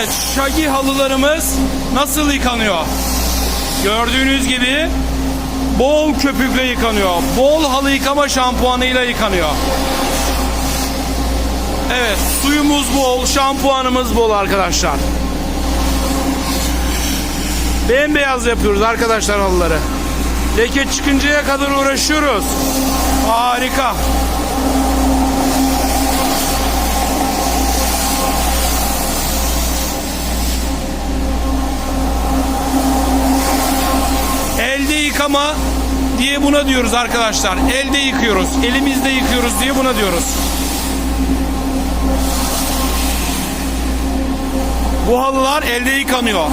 Evet, şagi halılarımız nasıl yıkanıyor? Gördüğünüz gibi bol köpükle yıkanıyor. Bol halı yıkama şampuanıyla yıkanıyor. Evet, suyumuz bol, şampuanımız bol arkadaşlar. Bembeyaz yapıyoruz arkadaşlar halıları. Leke çıkıncaya kadar uğraşıyoruz. Harika. Yıkama diye buna diyoruz arkadaşlar. Elde yıkıyoruz, elimizde yıkıyoruz diye buna diyoruz. Bu halılar elde yıkanıyor.